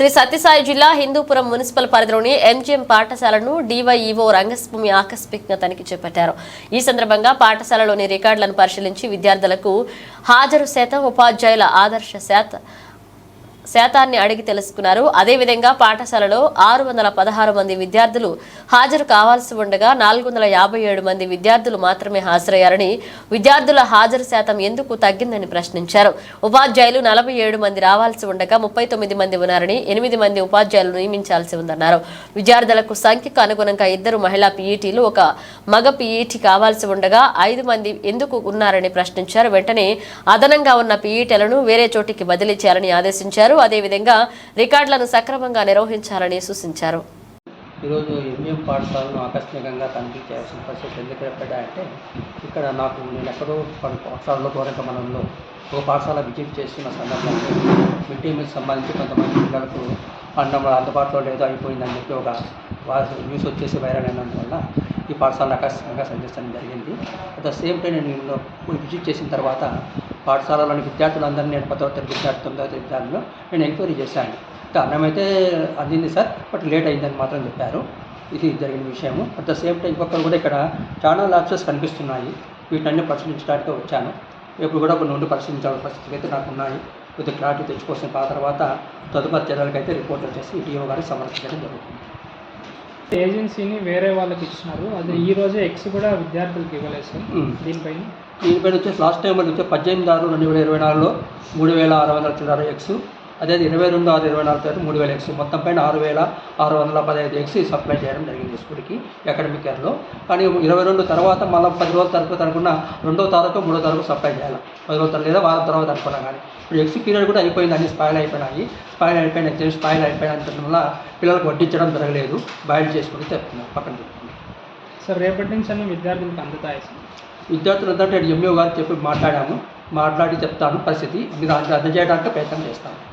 శ్రీ సత్యసాయి జిల్లా హిందూపురం మున్సిపల్ పరిధిలోని ఎంజిఎం పాఠశాలను డివైఈఓ రంగస్వామి ఆకస్మికంగా తనిఖీ చేపట్టారు. ఈ సందర్భంగా పాఠశాలలోని రికార్డులను పరిశీలించి విద్యార్థులకు హాజరు శాతం ఉపాధ్యాయుల ఆదర్శ శాత శాతాన్ని అడిగి తెలుసుకున్నారు. అదేవిధంగా పాఠశాలలో ఆరు వందల పదహారు మంది విద్యార్థులు హాజరు కావాల్సి ఉండగా నాలుగు వందల యాభై ఏడు మంది విద్యార్థులు మాత్రమే హాజరయ్యారని విద్యార్థుల హాజరు శాతం ఎందుకు తగ్గిందని ప్రశ్నించారు. ఉపాధ్యాయులు నలభై ఏడు మంది రావాల్సి ఉండగా ముప్పై తొమ్మిది మంది ఉన్నారని ఎనిమిది మంది ఉపాధ్యాయులు నియమించాల్సి ఉందన్నారు. విద్యార్థులకు సంఖ్యకు అనుగుణంగా ఇద్దరు మహిళా పీఈటీలు ఒక మగ పీఈటీ కావాల్సి ఉండగా ఐదు మంది ఎందుకు ఉన్నారని ప్రశ్నించారు. వెంటనే అదనంగా ఉన్న పీఈటీలను వేరే చోటికి బదిలీ చేయాలని ఆదేశించారు. అదేవిధంగా రికార్డులను సక్రమంగా నిర్వహించాలని సూచించారు. ఈరోజు ఎంజిఎం పాఠశాలను ఆకస్మికంగా తనిఖీ చేయాల్సిన పరిస్థితి ఎందుకు ఏర్పడ్డాయంటే ఇక్కడ నాకు నేను ఎక్కడో పలు పాఠశాలలో గోరకమనంలో ఒక పాఠశాల విజిట్ చేస్తున్న సందర్భంలో మిడ్ డే మీల్ సంబంధించి కొంతమంది పిల్లలకు అన్నం అందుబాటులో లేదో అయిపోయిందని చెప్పి ఒక న్యూస్ వచ్చేసి వైరల్ అయినందువల్ల ఈ పాఠశాల ఆకస్మికంగా సందర్శించడం జరిగింది. అట్ ద సేమ్ టైం నేను విజిట్ చేసిన తర్వాత పాఠశాలలోని విద్యార్థులందరినీ నేను పదవ తరగతి విద్యార్థి తొమ్మిదవ తరగతి విద్యార్థులు నేను ఎంక్వైరీ చేశాను. అంటే అన్నం అయితే అందింది సార్ బట్ లేట్ అయిందని మాత్రం చెప్పారు. ఇది జరిగిన విషయము. అట్ ద సేమ్ టైం ఇంకొకరు కూడా ఇక్కడ చాలా ల్యాబ్సెస్ కనిపిస్తున్నాయి. వీటన్ని పరిశీలించడానికి వచ్చాను. ఇప్పుడు కూడా కొన్ని ఉండి పరిశీలించాల్సిన పరిస్థితులు అయితే నాకు ఉన్నాయి. కొద్దిగా క్లారిటీ తెచ్చుకోవాల్సిన ఆ తర్వాత తదుపరి చర్యలకు అయితే రిపోర్ట్ వచ్చేసి ఈటీఓ గారికి సమర్పించడం జరుగుతుంది. ఏజెన్సీని వేరే వాళ్ళకి ఇచ్చినారు. అది ఈ రోజే ఎక్స్ కూడా విద్యార్థులకు ఇవ్వలేదు సార్. దీనిపైన దీనిపైన వచ్చేసి లాస్ట్ టైం వచ్చి పద్దెనిమిది ఆరు రెండు వేల ఇరవై నాలుగులో మూడు వేల ఆరు వందల చిల్లర ఎక్స్ అదే ఇరవై రెండు ఆరు ఇరవై నాలుగు తర్వాత మూడు వేల ఎక్స్ మొత్తం పైన ఆరు వేల ఆరు వందల పదహైదు ఎక్స్ సప్లై చేయడం జరిగింది స్కూల్కి అకాడమిక్ ఇయర్లో కానీ ఇరవై రెండు తర్వాత మళ్ళీ పది రోజుల తరపు అనుకున్న రెండో తారీఖు మూడో తారీఖు సప్లై చేయాలి. పది రోజుల తర్వాత లేదా వారం తర్వాత అనుకున్నా కానీ. ఇప్పుడు ఎక్స్ పీరియడ్ కూడా అయిపోయింది అన్ని స్పాయిల్ అయిపోయినాయి. స్పాయిల్ అయిపోయిన ఎగ్జామ్ స్పాయిల్ అయిపోయిన వల్ల పిల్లలకు వడ్డించడం జరగలేదు. బాయిల్ చేసుకుని చెప్తున్నారు పక్కన చెప్తున్నారు. సార్ రేపటి నుంచి అన్ని విద్యార్థులకు అందుతాయి సార్? విద్యార్థులంతా ఎంఈఓ గారు చెప్పి మాట్లాడాము. మాట్లాడి చెప్తాను పరిస్థితి. మీరు అందజేయడానికి ప్రయత్నం చేస్తాను.